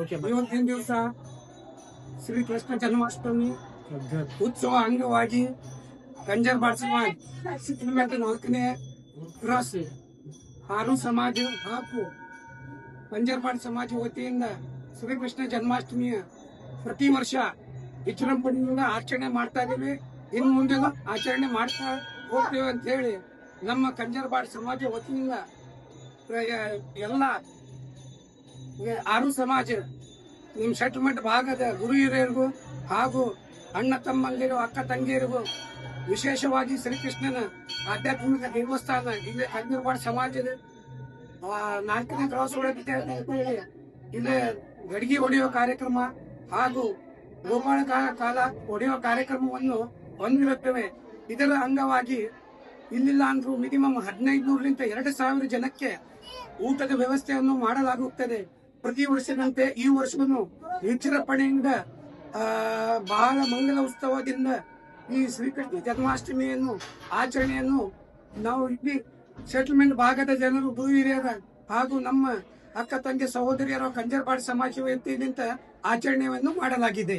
ಇವತ್ತಿನ ದಿವಸ? ಶ್ರೀ ಕೃಷ್ಣ ಜನ್ಮಾಷ್ಟಮಿ. ಉತ್ಸವ ಅಂಗವಾಗಿ ಕಂಜರ್ಬಾಡ್ ಸಮಾಜ್ ಸಿಕ್ಕಿಮೆಂಟ್ ನಾಲ್ಕನೇ ಕ್ರಾಸ್ ಆರು ಸಮಾಜ ಹಾಗೂ ಪಂಜರ್ಬಾಡ್ ಸಮಾಜ ವತಿಯಿಂದ ಶ್ರೀಕೃಷ್ಣ ಜನ್ಮಾಷ್ಟಮಿಯ ಪ್ರತಿ ವರ್ಷ ವಿಜೃಂಭಣೆಯಿಂದ ಆಚರಣೆ ಮಾಡ್ತಾ ಇದ್ದೀವಿ. ಇನ್ನು ಮುಂದೆ ಆಚರಣೆ ಮಾಡ್ತಾ ಹೋಗ್ತೇವೆ ಅಂತ ಹೇಳಿ ನಮ್ಮ ಕಂಜರ್ಬಾಡ್ ಸಮಾಜ ವತಿಯಿಂದ ಎಲ್ಲ ಆರು ಸಮಾಜ, ನಿಮ್ ಸೆಟ್ಲ್ಮೆಂಟ್ ಭಾಗದ ಗುರು ಹಿರಿಯರಿಗೂ ಹಾಗೂ ಅಣ್ಣ ತಮ್ಮಂದಿರು, ಅಕ್ಕ ತಂಗಿಯರಿಗೂ ವಿಶೇಷವಾಗಿ ಶ್ರೀಕೃಷ್ಣನ ಆಧ್ಯಾತ್ಮಿಕ ದೇವಸ್ಥಾನ ಇಲ್ಲಿ ಕಂಜರ್ವಾಡ ಸಮಾಜದ ನಾಲ್ಕನೇ ಕ್ರಾಸ್ ಇಲ್ಲಿ ಗಡಿಗೆ ಹೊಡೆಯುವ ಕಾರ್ಯಕ್ರಮ ಹಾಗೂ ಗೋಪಾಳ ಕಾಲ ಹೊಡೆಯುವ ಕಾರ್ಯಕ್ರಮವನ್ನು ಹೊಂದಿರುತ್ತವೆ. ಇದರ ಅಂಗವಾಗಿ ಇಲ್ಲಿಲ್ಲ ಅಂದ್ರೂ ಮಿನಿಮಮ್ ಹದಿನೈದು ನೂರರಿಂದ ಎರಡು ಸಾವಿರ ಜನಕ್ಕೆ ಊಟದ ವ್ಯವಸ್ಥೆಯನ್ನು ಮಾಡಲಾಗುತ್ತದೆ. ಪ್ರತಿ ವರ್ಷದಂತೆ ಈ ಹೆಚ್ಚಿನ ಪಣೆಯಿಂದ ಬಹಳ ಮಂಗಲ ಉತ್ಸವದಿಂದ ಈ ಶ್ರೀಕೃಷ್ಣ ಜನ್ಮಾಷ್ಟಮಿಯನ್ನು, ಆಚರಣೆಯನ್ನು ನಾವು ಇಲ್ಲಿ ಸೆಟಲ್ಮೆಂಟ್ ಭಾಗದ ಜನರು ಭೂ ಹಿರಿಯರ ಹಾಗೂ ನಮ್ಮ ಅಕ್ಕ ತಂಗಿ ಸಹೋದರಿಯರ ಕಂಜರ್ಪಾಡ್ ಸಮಾಜ ವತಿಯಿಂದ ಆಚರಣೆಯನ್ನು ಮಾಡಲಾಗಿದೆ.